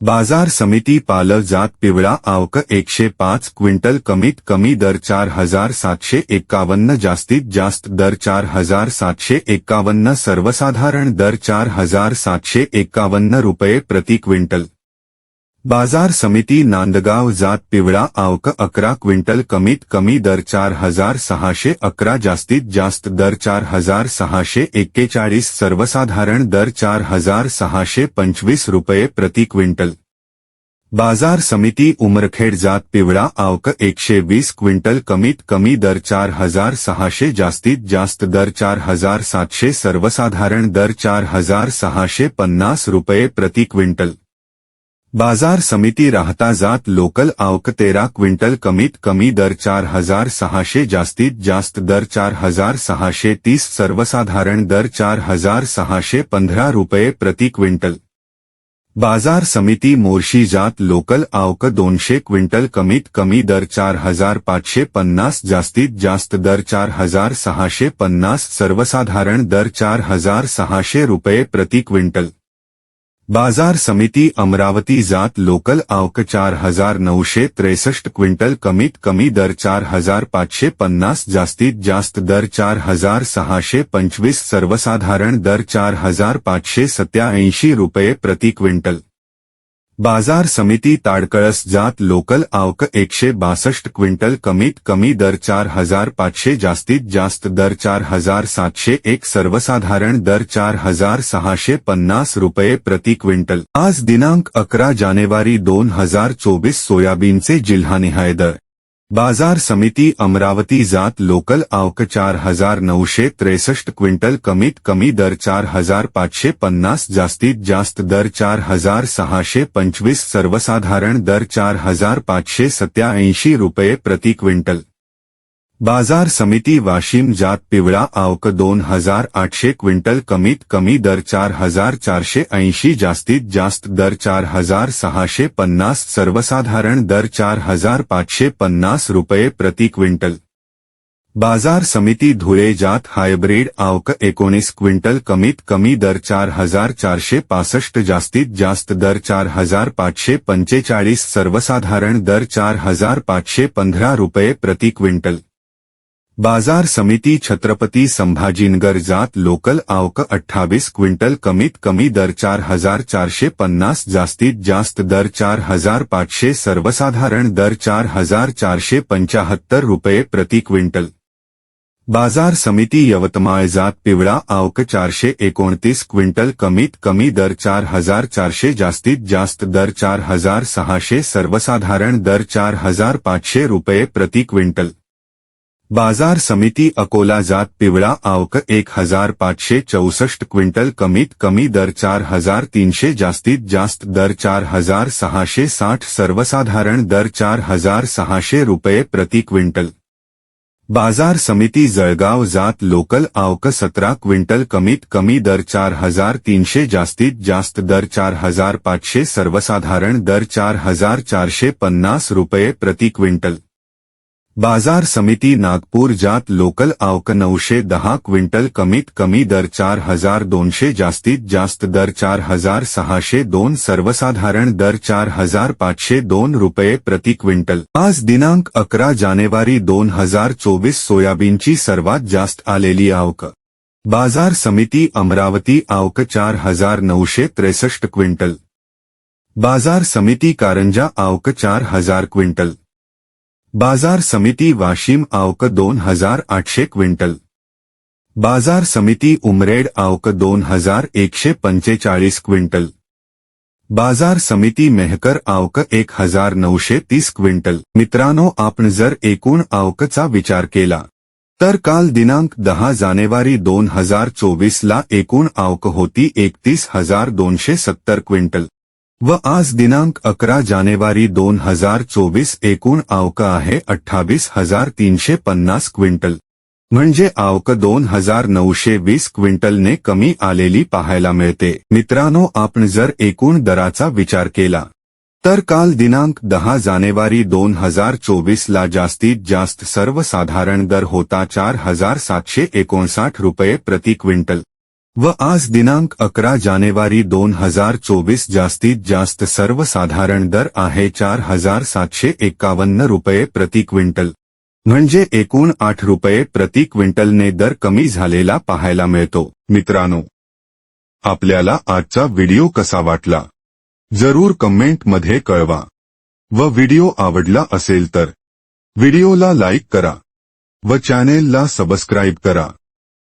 बाज़ार समिति पालक जात पिवड़ा आवक एकशे पाँच क्विंटल कमीत कमी दर चार हज़ार सातशे एक्कावन्न जास्तीत जास्त दर चार हज़ार सातशे एक्कावन्न सर्वसाधारण दर चार हज़ार सातशे एक्कावन्न रुपये प्रति क्विंटल. बाज़ार समिती नांदगाव जात पिवळा आवक अकरा क्विंटल कमीत कमी दर चार हज़ार सहाशे अकरा जास्तीत जास्त दर चार हज़ार सहाशे एक्केचाळीस सर्वसाधारण दर चार हज़ार सहाशे पंचवीस रुपये प्रति क्विंटल. बाज़ार समिती उमरखेड जात पिवळा आवक एकशे वीस क्विंटल कमीत कमी दर चार हज़ार सहाशे जास्तीत जास्त दर चार हज़ार सातशे सर्वसाधारण दर चार हज़ार सहाशे पन्नास रुपये प्रति क्विंटल. बाज़ार समिती राहता जात लोकल आवक तेरा क्विंटल कमीत कमी दर चार हज़ार सहाशे जास्तीत जास्त दर चार हज़ार सहाशे तीस, सर्वसाधारण दर चार हज़ार सहाशे पंधरा रुपये प्रति क्विंटल. बाज़ार समिती मोर्शी जात लोकल आवक दोनशे क्विंटल कमीत कमी दर चार हज़ार पाचशे पन्नास जास्तीत जास्त दर चार हज़ार सहाशे पन्नास, सर्वसाधारण दर चार हज़ार सहाशे रुपये प्रति क्विंटल. बाज़ार समिति अमरावती जात लोकल आवक चार हज़ार नौशे त्रेसष्ट क्विंटल, कमीत कमी दर चार हज़ार पांचे पन्नास, जास्तीत जास्त दर चार हज़ार सहाशे पंचवीस, सर्वसाधारण दर चार हज़ार पांचे सत्या रुपये प्रति क्विंटल. बाजार समिती ताडकळस जात लोकल आवक एकशे बासष्ट क्विंटल कमीत कमी दर चार हजार पाचशे जास्तीत जास्त दर चार हजार सातशे एक सर्वसाधारण दर चार हजार सहाशे पन्नास रुपये प्रति क्विंटल. आज दिनांक अकरा जानेवारी दोन हजार चोवीस सोयाबीनचे जिल्हानिहाय दर. बाज़ार समिति अमरावती जात लोकल आवक चार हज़ार नौशे त्रेसष्ट क्विंटल, कमीत कमी दर चार हज़ार पांचे पन्नास, जास्तीत जास्त दर चार हज़ार सहाशे पंचवीस, सर्वसाधारण दर चार हज़ार पांचे सत्या रुपये प्रति क्विंटल. बाज़ार समिती वाशिम जात पिवळा आवक दोन हज़ार आठशे क्विंटल कमीत कमी दर चार हज़ार चारशे ऐंशी जास्तीत जास्त दर चार हज़ार सहाशे पन्नास सर्वसाधारण दर चार हज़ार पाचशे पन्नास रुपये प्रति क्विंटल. बाज़ार समिती धुळे जात हायब्रीड आवक एकोणीस क्विंटल कमीत कमी दर चार हज़ार चारशे पासष्ट जास्तीत जास्त दर चार हज़ार पाचशे पंचेचाळीस सर्वसाधारण दर चार हज़ार पाचशे पंधरा रुपये प्रति क्विंटल. बाज़ार समिति छत्रपति संभाजीनगर जात लोकल आवक अठ्ठावीस क्विंटल कमीत कमी दर चार हज़ार चारशे पन्नास जास्तीत जास्त दर चार हज़ार पाचशे सर्वसाधारण दर चार हज़ार चारशे पंचाहत्तर रुपये प्रति क्विंटल. बाज़ार समिती यवतमाळ जात पिवळा आवक चारशे एकोणतीस क्विंटल कमीत कमी दर चार हज़ार चारशे जास्तीत जास्त दर चार हज़ार सहाशे सर्वसाधारण दर चार हज़ार पाचशे रुपये प्रति क्विंटल. बाज़ार समिती अकोला जात पिवळा आवक एक हज़ार पाचशे चौसष्ट क्विंटल कमीत कमी दर चार हज़ार तीनशे जास्तीत जास्त दर चार हज़ार सहाशे साठ सर्वसाधारण दर चार हज़ार सहाशे रुपये प्रति क्विंटल. बाज़ार समिती जळगाव जात लोकल आवक सतरा क्विंटल कमीत कमी दर चार हज़ार तीनशे जास्तीत जास्त दर चार हज़ार पाचशे सर्वसाधारण दर चार हज़ार चारशे पन्नास रुपये प्रति क्विंटल. बाजार समिती नागपूर जात लोकल आवक नऊशे दहा क्विंटल कमीत कमी दर चार हजार दोनशे जास्तीत जास्त दर चार हजार सहाशे दोन सर्वसाधारण दर चार हजार पाचशे दोन रुपये प्रति क्विंटल. आज दिनांक अकरा जानेवारी दोन हजार चोवीस सोयाबीनची सर्वात जास्त आलेली आवक. बाजार समिती अमरावती आवक चार हजार नऊशे त्रेसष्ट क्विंटल. बाजार समिती कारंजा आवक चार हजार क्विंटल. बाजार समिती वाशिम आवक दोन हजार आठशे क्विंटल. बाजार समिती उमरेड आवक दोन हजार एकशे पंचेचाळीस क्विंटल. बाजार समिती मेहकर आवक एक हजार नऊशे तीस क्विंटल. मित्रांनो आपण जर एकूण आवकचा विचार केला तर काल दिनांक दहा जानेवारी दोन हजार चोवीसला एकूण आवक होती एकतीस हजार दोनशे सत्तर क्विंटल. व आज दिनांक अकरा जानेवारी दोन हजार चोवीस एकूण आवक आहे अठ्ठावीस हजार तीनशे पन्नास क्विंटल. म्हणजे आवक दोन हजार नऊशे वीस क्विंटलने कमी आलेली पाहायला मिळते. मित्रांनो आपण जर एकूण दराचा विचार केला तर काल दिनांक दहा जानेवारी दोन हजार चोवीस ला जास्तीत जास्त सर्वसाधारण दर होता चार हजार सातशे एकोणसाठ रुपये प्रति क्विंटल. व आज दिनांक अकरा जानेवारी दोन हजार चोवीस जास्तीत जास्त सर्वसाधारण दर आहे चार हजार सातशे एकावन्न रुपये प्रति क्विंटल. म्हणजे एकूण आठ रुपये प्रति क्विंटलने दर कमी झालेला पाहायला मिळतो. मित्रांनो आपल्याला आजचा व्हिडिओ कसा वाटला? जरूर कमेंटमध्ये कळवा. व व्हिडिओ आवडला असेल तर व्हिडिओला लाईक करा. व चॅनेलला सबस्क्राईब करा.